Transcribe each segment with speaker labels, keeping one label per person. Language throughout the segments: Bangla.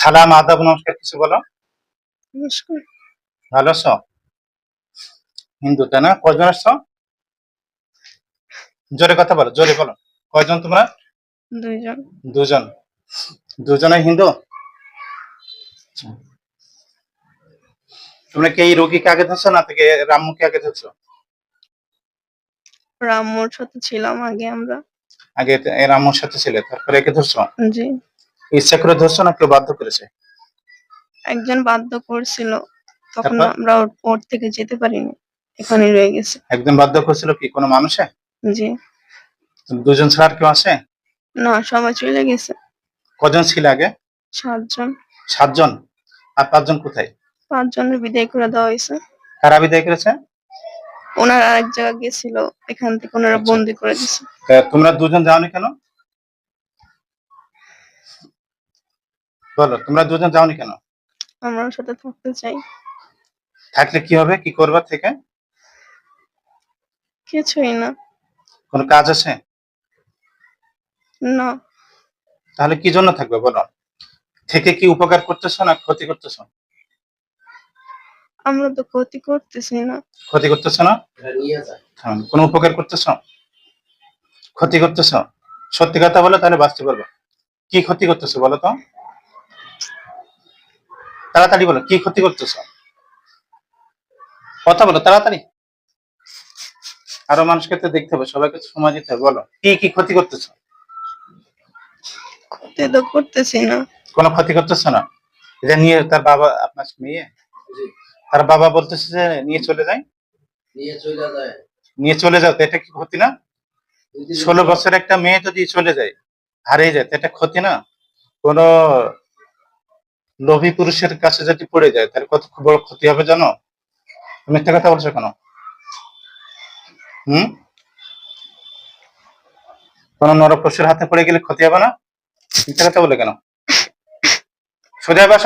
Speaker 1: সালাম আদাব নমস্কার কিছু বলো?
Speaker 2: নমস্কার।
Speaker 1: ভালো আছো? হিন্দু তাই না? কয়জন আসছো জোরে কথা বলো জোরে বলো। কয়জন তোমরা?
Speaker 2: দুইজন।
Speaker 1: দুজন। দুজনে হিন্দু। তোমরা কি এই রোগীকে আগে ধরছো না থেকে রাম্মুকে আগে ধরছো?
Speaker 2: রামমোর সাথে ছিলাম আগে আমরা।
Speaker 1: আগে এই রাম্মুর সাথে ছিলে তারপরে একে ধরছো?
Speaker 2: জি।
Speaker 1: ইচ্ছা করে ধরছো না কেউ বাধ্য করেছে?
Speaker 2: একজন বাধ্য করছিল তখন
Speaker 1: তারপর?
Speaker 2: আমরা ওর ওর থেকে যেতে পারিনি এখানে রয়ে গেছে।
Speaker 1: একজন বাধ্য করছিল কি কোনো মানুষে?
Speaker 2: জি।
Speaker 1: দুজন ছাড়া আর কেউ আছে?
Speaker 2: না সবাই চলে গেছে।
Speaker 1: কজন ছিল আগে?
Speaker 2: সাতজন।
Speaker 1: সাতজন। আর পাঁচজন কোথায়?
Speaker 2: পাঁচজনের বিদায় করে দেওয়া হয়েছে।
Speaker 1: কারা বিদায় করেছে?
Speaker 2: ওনারা আরেক জায়গায় গেছিল এখান থেকে ওনারা
Speaker 1: আচ্ছা।
Speaker 2: বন্দি করে দিছে
Speaker 1: তা তোমরা দুজন যাওনি কেন? বলো তোমরা দুজন যাওনি কেন?
Speaker 2: আমরা ওর সাথে থাকতে চাই।
Speaker 1: থাকলে কি হবে? কি করবা থেকে?
Speaker 2: কিছুই না।
Speaker 1: কোনো কাজ আছে?
Speaker 2: না।
Speaker 1: তাহলে কি জন্য থাকবে বলো? থেকে কি উপকার করতেছো না ক্ষতি করতেছো?
Speaker 2: আমরা তো ক্ষতি করতেছি না।
Speaker 1: ক্ষতি করতেছো না? কোনো উপকার করতেছো? ক্ষতি করতেছো? সত্যি কথা বলো তাহলে বাঁচতে পারব কি ক্ষতি করতেছো বলো তো? তাড়াতাড়ি বলো কি ক্ষতি করতেছো? কথা বলো তাড়াতাড়ি। আরও মানুষকে তো দেখতে হবে সবাইকে সময় দিতে হবে বলো। কি কি ক্ষতি করতেছো?
Speaker 2: ক্ষতি তো করতেছি না।
Speaker 1: কোনো ক্ষতি করতেছো না? এটা নিয়ে তার বাবা আপনার মেয়ে? তার বাবা বলতেছে যে নিয়ে চলে যায়
Speaker 3: নিয়ে চলে যায়।
Speaker 1: নিয়ে চলে যাও এটা কি ক্ষতি না? ষোলো বছর একটা মেয়ে যদি চলে যায় হারিয়ে যায় তো এটা ক্ষতি না? কোন লোভী পুরুষের কাছে যদি পড়ে যায়, তাহলে কত বড় ক্ষতি হবে জানো? মিথ্যা কথা বলছো কেন? হুম? কোন নরপশুর হাতে পড়ে গেলে ক্ষতি হবে না? মিথ্যা কথা বলে কেন? সোজা বাস।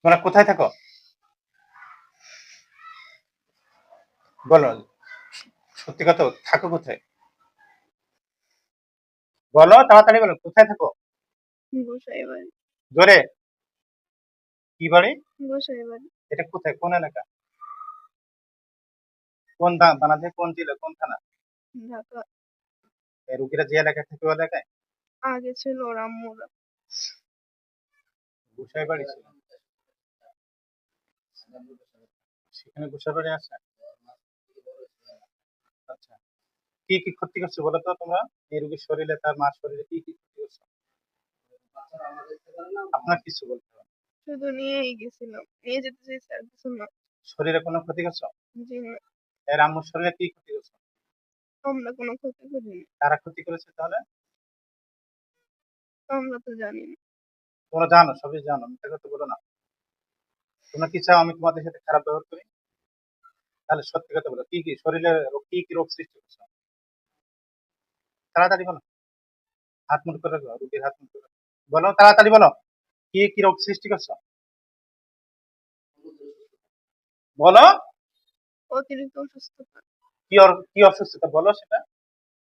Speaker 1: তোমরা কোথায় থাকো? বলো, সত্যি কথা থাকো কোথায়? বলো, তাড়াতাড়ি বলো, কোথায় থাকো? কি বাড়ি?
Speaker 2: গোসাই বাড়ি।
Speaker 1: এটা কোথায়? কোন এলাকা? কোন কোন জেলা? কোন থানা?
Speaker 2: ঢাকা।
Speaker 1: রুগীরা যে থাকে ওই এলাকায়?
Speaker 2: আগে ছিল
Speaker 1: গুসাই বাড়ি ছিল। সেখানে গুসাই বাড়ি আছে? আচ্ছা। কি কি ক্ষতি করছে বলো তো তোমরা? এই রুগীর শরীরে তার মার শরীরে কি কি ক্ষতি করছে? আপনার কিছু বলতে হবে?
Speaker 2: শুধু নিয়েই গেছিলাম। নিয়ে যেতে চাইছি আর কিছু না।
Speaker 1: শরীরে কোনো ক্ষতি করছ?
Speaker 2: জি না।
Speaker 1: এর আম্মুর শরীরে কি ক্ষতি করছ?
Speaker 2: আমরা কোনো ক্ষতি করিনি।
Speaker 1: কারা ক্ষতি করেছে তাহলে?
Speaker 2: আমরা তো জানি না।
Speaker 1: তোমরা জানো সবই জানো মিথ্যা কথা বলো না। তোমরা কি চাও আমি তোমাদের সাথে খারাপ ব্যবহার করি? তাহলে সত্যি কথা বলো কি কি শরীরে রোগ- কি কি রোগ সৃষ্টি করছ? তাড়াতাড়ি বলো। হাত মুখ করে রুগীর হাত মুখ করে। বলো তাড়াতাড়ি বলো। কি কি রোগ সৃষ্টি করছ? বলো।
Speaker 2: অতিরিক্ত অসুস্থতা।
Speaker 1: কি কি অসুস্থতা? বলো সেটা।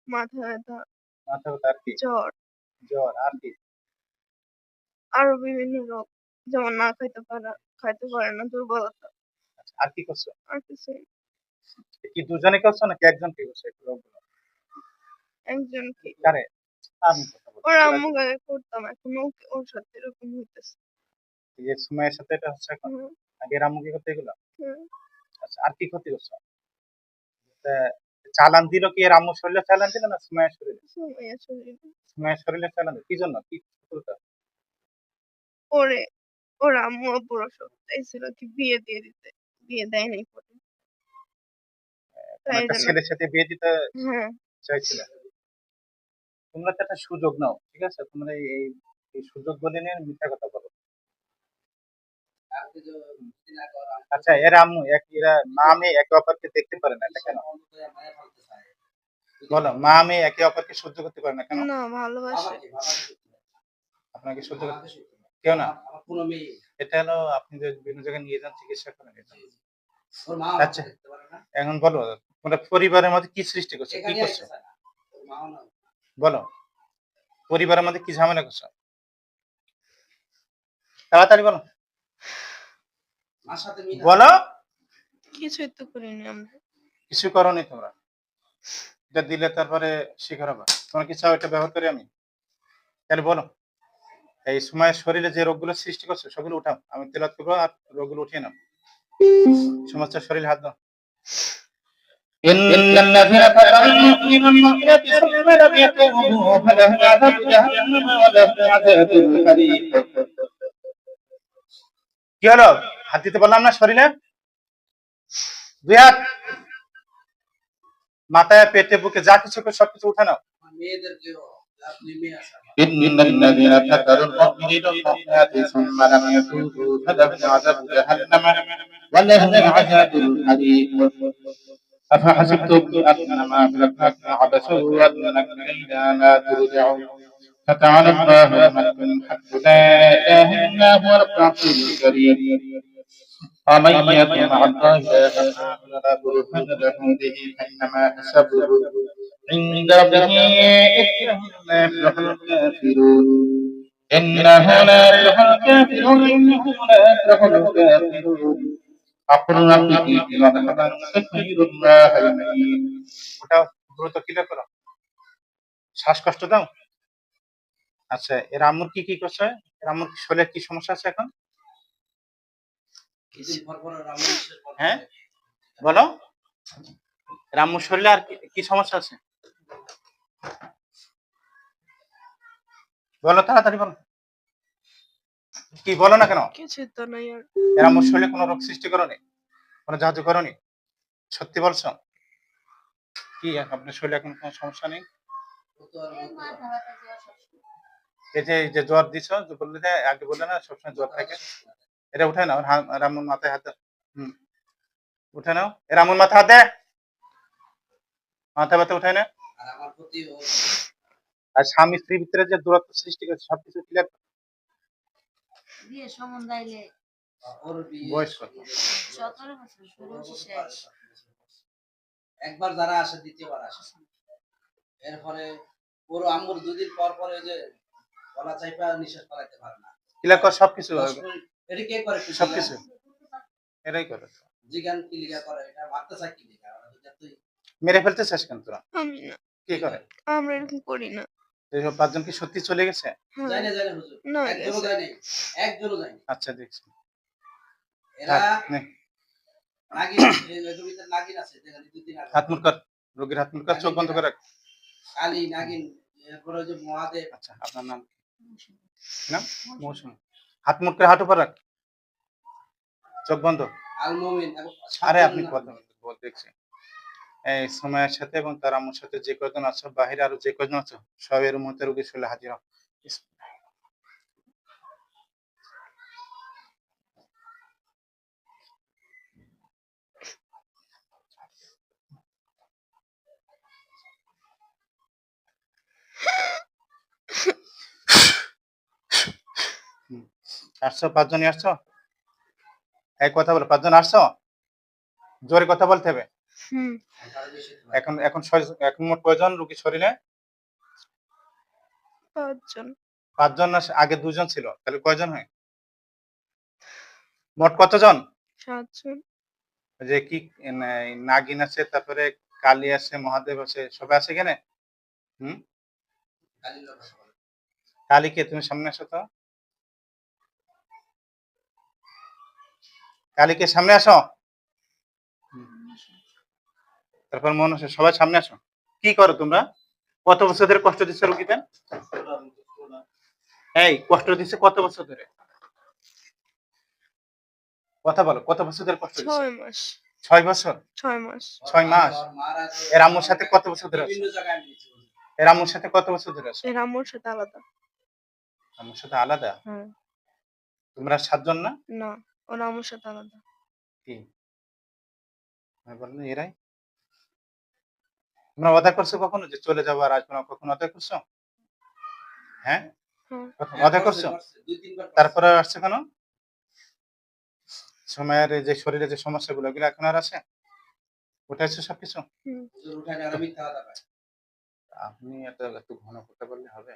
Speaker 2: মাথা ব্যথা।
Speaker 1: মাথা ব্যথা আর কি?
Speaker 2: জ্বর।
Speaker 1: জ্বর আর কি?
Speaker 2: আরও বিভিন্ন রোগ যেমন না খাইতে পারা খাইতে পারে না দুর্বলতা।
Speaker 1: আর কি করছ?
Speaker 2: আর কিছু
Speaker 1: কি দুজনে করছ নাকি একজন কি করছ রোগগুলো?
Speaker 2: একজন কি
Speaker 1: কারে? আমি।
Speaker 2: ওর আম্মু করতাম এখন ওর সাথে এরকম হইতেছে।
Speaker 1: এই সময়ের সাথে এটা হচ্ছে এখন? আগে রামু করতে এগুলো? আচ্ছা আর কি ক্ষতি করছ? চালান দিল কি এর আম্মু শরীরে চালান দিল না সুমাইয়ের শরীরে?
Speaker 2: সুমাইয়া শরীরে।
Speaker 1: চালান কি জন্য? কি?
Speaker 2: ওরে ওর আম্মু পুরো অসুখ চাইছিল কি বিয়ে দিয়ে দিতে বিয়ে দেয় নাই পরে
Speaker 1: একটা ছেলের সাথে বিয়ে দিতে
Speaker 2: হ্যাঁ।
Speaker 1: চাইছিল? তোমরা তো একটা সুযোগ নাও ঠিক আছে? তোমরা এই এই- সুযোগ বলে নিয়ে মিথ্যা কথা বলো। আচ্ছা এরা আম্মু এক এরা মা মেয়ে একে অপরকে দেখতে পারে না কেন? বলো মা মেয়ে একে অপরকে সহ্য করতে পারে না কেন?
Speaker 2: না ভালোবাসে।
Speaker 1: আপনাকে সহ্য করতে কেউ না? এটা হলো আপনি যে বিভিন্ন জায়গায় নিয়ে যান চিকিৎসা করেন এটা আচ্ছা। এখন বলো তোমরা পরিবারের মধ্যে কি সৃষ্টি করছ? কি করছ? বলো। পরিবারের মধ্যে কি ঝামেলা করছ? তাড়াতাড়ি বলো। বলো।
Speaker 2: কিছুই তো করিনি আমরা।
Speaker 1: কিছু করনি তোমরা? এটা দিলে তারপরে শিকার হবে। তোমরা কি চাও এটা ব্যবহার করি আমি? তাহলে বলো। এই সময় শরীরে যে রোগগুলো সৃষ্টি করছে সেগুলো উঠাও। আমি তেলাত করব আর রোগগুলো উঠিয়ে নাও। সমস্ত শরীর হাত দাও إن الذين فتنوا المؤمن المؤمنات ثم لم يتوبوا فلهم عذاب جهنم ولهم عذاب الحريق কি হলো হাত দিতে বললাম না শরীরে দুই হাত মাথায় পেটে বুকে যা কিছু করে সবকিছু উঠে নাও
Speaker 3: আমার মেয়েদেরকেও আপনি মেয়ে আছে আমার।
Speaker 4: إن الذين فتنوا المؤمنين والمؤمنات ثم لم يتوبوا فلهم عذاب جهنم ولهم عذاب الحريق أفحسبتم أنما خلقناكم عبثا وأنكم إلينا لا ترجعون فتعالى الله الملك الحق لا إله إلا هو رب العرش الكريم ومن يكن مع الله إلها لا برهان له به فإنما حسبه عند ربه إنه لا يفلح الكافرون إنه لا يفلح الكافرون إنه لا يفلح الكافرون أقول ربي مرحبا سكير الله المعين
Speaker 1: ওটা দ্রুত ক্লিয়ার করো শ্বাসকষ্ট দাও আচ্ছা এর আম্মুর কি কি করছে এর আম্মুর শরীরে কি সমস্যা আছে এখন
Speaker 3: কিছুদিন পর পর ওর আম্মু নিষেধ করে।
Speaker 1: হ্যাঁ? বলো এর আম্মুর শরীরে আর কি- কি সমস্যা আছে বলো তাড়াতাড়ি বলো কি বলো না কেন?
Speaker 2: কিছুই তো নাই আর।
Speaker 1: এর শরীরে কোনো রোগ সৃষ্টি করনি? কোনো জাদু করনি? সত্যি বলছো? কি আপনার শরীরে এখন কোনো সমস্যা নেই?
Speaker 3: ও তো আর বলতে পারে না।
Speaker 1: এই যে যে জ্বর দিছ বললে যে আগে বললে না সবসময় জ্বর থাকে। এটা উঠে নাও হা- মাথায় হাত দাও। হুম। উঠে নাও। এ রামুর মাথা হাত দে। মাথা ব্যথা উঠে না।
Speaker 3: আর আমার প্রতি ও
Speaker 1: আর স্বামী স্ত্রীর ভিতরে যে দূরত্ব সৃষ্টি করছে সবকিছু ক্লিয়ার
Speaker 5: বিয়ে সম্বন্ধ আইলে
Speaker 1: বয়স কত?
Speaker 5: সতেরো বছর ষোলো শেষ।
Speaker 3: একবার যারা আসে দ্বিতীয়বার আসে। এরপরে ওর আম্মুর দুদিন পর পরে যে গলা চাইপা নিঃশ্বাস পালাইতে পারে না।
Speaker 1: সবকিছু
Speaker 3: এটা কে করে
Speaker 1: সবকিছু? এরাই করে।
Speaker 3: জিগান কি লিগা করে এটা মারতে চাই কি লিগা?
Speaker 1: মেরে ফেলতে চাস কেন তোরা? কি করে?
Speaker 2: আমরা এরকম করি না।
Speaker 1: এইসব পাঁচজন কি সত্যি চলে গেছে?
Speaker 3: না যাই না হুজুর।
Speaker 2: না
Speaker 3: একজনও যায় নাই একজনও যায় নাই।
Speaker 1: আচ্ছা দেখছি।
Speaker 3: এরা
Speaker 1: নে,
Speaker 3: নাগিন এই নাগিন আছে যেখানে দুই দিন আগে
Speaker 1: হাত মুখ কর রোগীর হাত মুখ কর চোখ বন্ধ করে রাখ।
Speaker 3: কালী নাগিন এরপরে ওই যে মহাদেব।
Speaker 1: আচ্ছা আপনার নাম কি? নাম? মৌসুমী। হাত মুখ করে হাঁটু উপর রাখ। চোখ বন্ধ।
Speaker 3: আল মুমিন
Speaker 1: আরে আপনি কথা বল দেখছি। এই সময়ের সাথে এবং তার আম্মুর সাথে যে কজন আছো, বাহিরে আরও যে কজন আছো, সব এর মধ্যে রোগী হাজির। আসছো পাঁচজনই আসছো এক কথা বলো, পাঁচজন আসছো জোরে কথা বলতে হবে। এখন এখন এখন মোট কয়জন রুগী শরীরে?
Speaker 2: পাঁচজন।
Speaker 1: পাঁচজন না আগে দুজন ছিল তাহলে কয়জন হয়? মোট কতজন?
Speaker 2: সাতজন।
Speaker 1: যে কি নাগিন আছে তারপরে কালী আছে মহাদেব আছে সবাই আছে এখানে? হুম। কালীকে তুমি সামনে আসো তো। কালীকে সামনে আসো হুম। তারপর মনে হচ্ছে সবাই সামনে আসো। কি করো তোমরা? কত বছর ধরে কষ্ট দিচ্ছে রুগীদের এই কষ্ট দিচ্ছে কত বছর ধরে? কথা বলো কত বছর ধরে কষ্ট
Speaker 2: ছয় মাস।
Speaker 1: ছয় বছর?
Speaker 2: ছয় মাস।
Speaker 1: ছয় মাস? এর আম্মুর সাথে কত বছর ধরে আছে। এর আম্মুর সাথে কত বছর ধরে আছে?
Speaker 2: এর আম্মুর সাথে আলাদা।
Speaker 1: আম্মুর সাথে আলাদা?
Speaker 2: হ্যাঁ।
Speaker 1: তোমরা সাতজন না?
Speaker 2: না ওর আম্মুর সাথে আলাদা।
Speaker 1: কি? আমি বললাম এরাই? তোমরা অদা করছ কখনো যে চলে যাব আর আসব না কখনো অদা করছ? হ্যাঁ? অদা করছ। তারপরে আসছে কেন? সময়ের যে শরীরে যে সমস্যাগুলো ওগুলো এখন আর আছে? উঠাইছো সবকিছু?
Speaker 3: আর।
Speaker 1: আপনি এত একটু ঘন করতে পারলে হবে।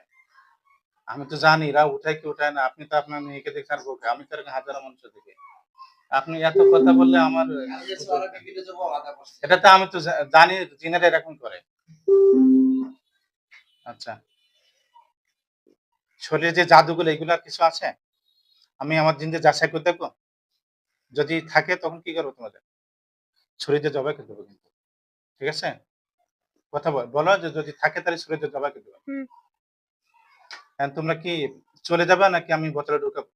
Speaker 1: আমি তো জানি এরা উঠায় কি উঠায় না আপনি তো আপনার মেয়েকে দেখছেন বউকে আমি তো হাজারো মানুষ দেখি। আপনি এত কথা বললে আমার এটা তো আমি তো জানি জিনারা এরকম করে। আচ্ছা। শরীরে যে জাদুগুলো এগুলো কিছু আছে? আমি আমার জিনদের যাচাই করে দেখব। যদি থাকে তখন কি করব তোমাদের? শরীরে জবাই করে দেবো কিন্তু। ঠিক আছে? কথা বল বলো যে যদি থাকে তাহলে শরীরে জবাই করে দেবো। তোমরা কি চলে যাবে নাকি আমি বোতলে ঢুকাবো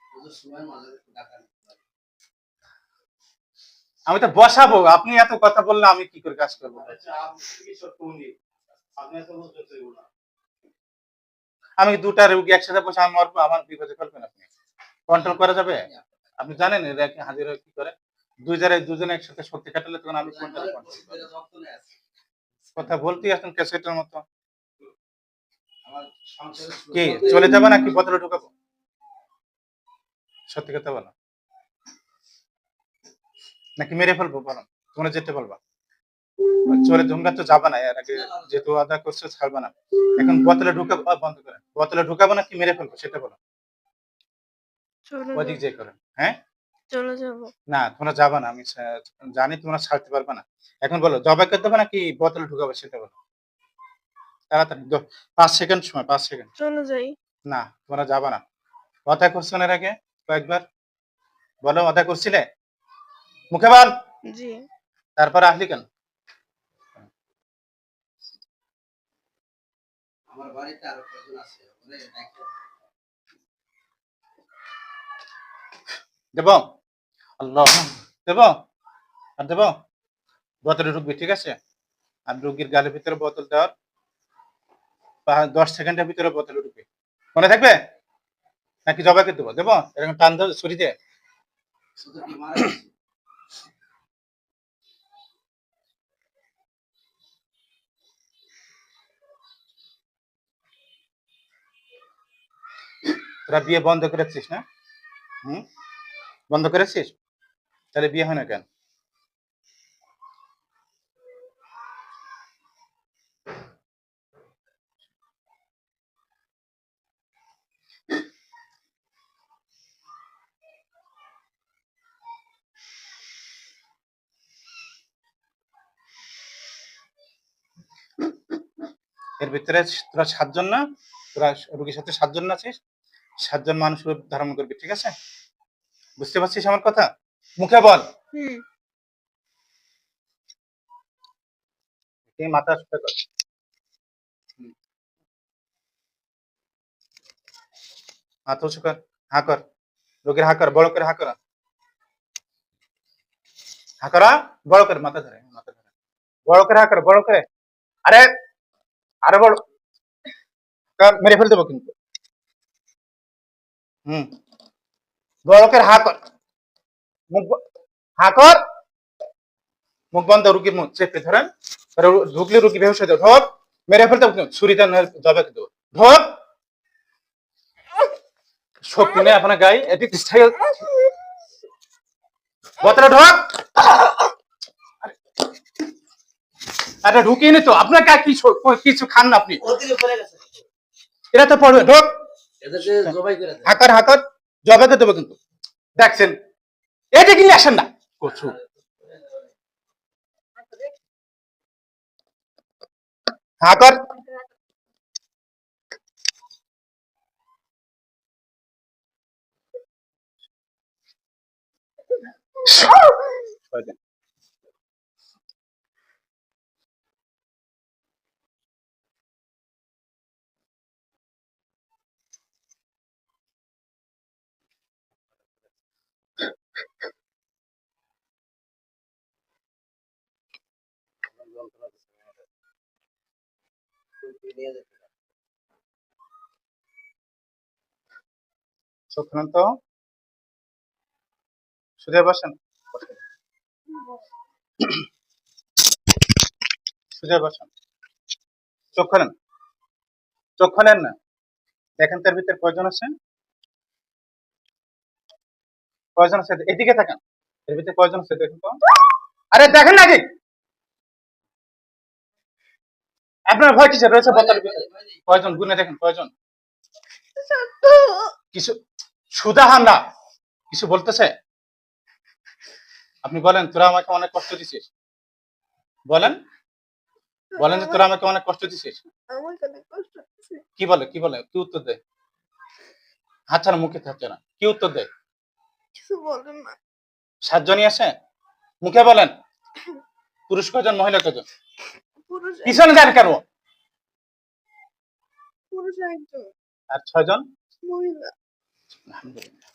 Speaker 3: হুজুর সময় মাঝে একটু ডাকা নেই।
Speaker 1: আমি তো বসাবো আপনি এত কথা বললে আমি কি করে কাজ করব? আমি দুটা রোগী একসাথে বসে আমি মরবো আমার বিপদে ফেলবেন আপনি? কন্ট্রোল করা যাবে? আপনি জানেন এরা কি হাজির কি করে? জায়গায় দুজনে একসাথে শক্তি কাটালে তখন আমি কোনটা। কথা বলতেই আসেন ক্যাসেটের মতো।
Speaker 3: আমার
Speaker 1: কি চলে যাবে নাকি বোতলে ঢুকাবো? সত্যি কথা বলো। নাকি মেরে ফেলব বলো? তোমরা যেতে বলবা। চলে তোমরা তো যাবে না এর আগে যেহেতু আদা করছ ছাড়বে না। এখন বোতলে আহ, বন্ধ করে। বোতলে ঢুকাবো নাকি মেরে ফেলব সেটা বলো। ওদিক যে করে। হ্যাঁ?
Speaker 2: চলে যাব।
Speaker 1: না তোমরা যাবে না আমি জানি তোমরা ছাড়তে পারবে না। এখন বলো জবাই করতে হবে নাকি বোতলে ঢুকাবো সেটা বলো। তাড়াতাড়ি পাঁচ সেকেন্ড সময় পাঁচ সেকেন্ড।
Speaker 2: চলে যাই।
Speaker 1: না তোমরা যাবে না। কথা করছ না এর আগে কয়েকবার? বলো কথা করছিলে? মুখে বল
Speaker 2: জি।
Speaker 1: তারপরে আসলি কেন?
Speaker 3: আমার বাড়িতে আরও কয়েকজন আছে?
Speaker 1: দেব? আল্লাহ। দেব? আর দেব? বোতলে ঢুকবি ঠিক আছে? আর রুগীর গালের ভিতরে বোতল দেওয়ার দশ সেকেন্ডের ভিতরে বোতলে ঢুকবি। মনে থাকবে? নাকি জবাকে দেবো? দেবো? এরকম টান ধরে ছুরি দিয়ে
Speaker 3: শুধু কি মারা গেছে
Speaker 1: তোরা বিয়ে বন্ধ করেছিস না? হুম? বন্ধ করেছিস? তাহলে বিয়ে হয় না কেন? এর ভিতরে তোরা সাতজন না? তোরা রুগীর সাথে সাতজন আছিস? সাতজন মানুষ রূপ ধারণ করবে ঠিক আছে? বুঝতে পারছিস আমার কথা? মুখে বল। মাথা সোজা কর। মাথা উঁচু কর হা কর। রোগীর হা কর বড় করে হা করা। হা করা বড় করে মাথা ধরে মাথা ধরে। বড় করে হা কর বড় করে। আরে আরে বড়। মেরে ফেল দেবো কিন্তু। হুম। বড় করে হা কর। মুখ ব- হা কর। মুখ বন্ধ রুগীর মুখ চেপে ধরেন। ঢুকলে রুগী বেহুশ হয়ে ঢোক। মেরে ফেলতে ছুরিটা জবে দেবো। ঢোক। শক্তি নেই আপনার গায়ে। এটি বতরা ঢোক। আরে ঢুকিয়ে নি তো। আপনার গায়ে কিছু কিছু খান না আপনি। এরা তো পড়বে। ঢোক।
Speaker 3: জবাই করে
Speaker 1: হাকার হাকার জবে দেবো কিন্তু। দেখছেন এটা কিনে আসেন না। কচু। হাকার।
Speaker 3: নিয়ে যেতে
Speaker 1: চোখ খুলুন তো সুদে বসেন? সুদে বসেন। চোখ খোলেন? চোখ খোলেন না? দেখেন তার ভিতরে কয়জন আছে? কয়জন আছে? এদিকে থাকেন। এর ভিতরে কয়জন আছে দেখুন তো। আরে দেখেন নাকি আপনার ভয় কিসের? রয়েছে বোতলের ভিতরে। কয়জন? গুনে দেখেন কয়জন? কিছু সুদাহান না কিছু বলতেছে? আপনি বলেন তোরা আমাকে অনেক কষ্ট দিছিস। বলেন। বলেন যে তোরা আমাকে অনেক কষ্ট দিছিস। কি বলে কি বলে? কি উত্তর দেয় হাত ছাড়া মুখে থাকছে না। কি উত্তর দেয়
Speaker 2: কিছু বলেন না।
Speaker 1: সাতজনই আছে? মুখে বলেন। পুরুষ কজন মহিলা কজন
Speaker 2: পুরুষ
Speaker 1: পিছনে যান কেন?
Speaker 2: পুরুষ একজন।
Speaker 1: আর ছয়জন?
Speaker 2: মহিলা।
Speaker 1: আলহামদুলিল্লাহ।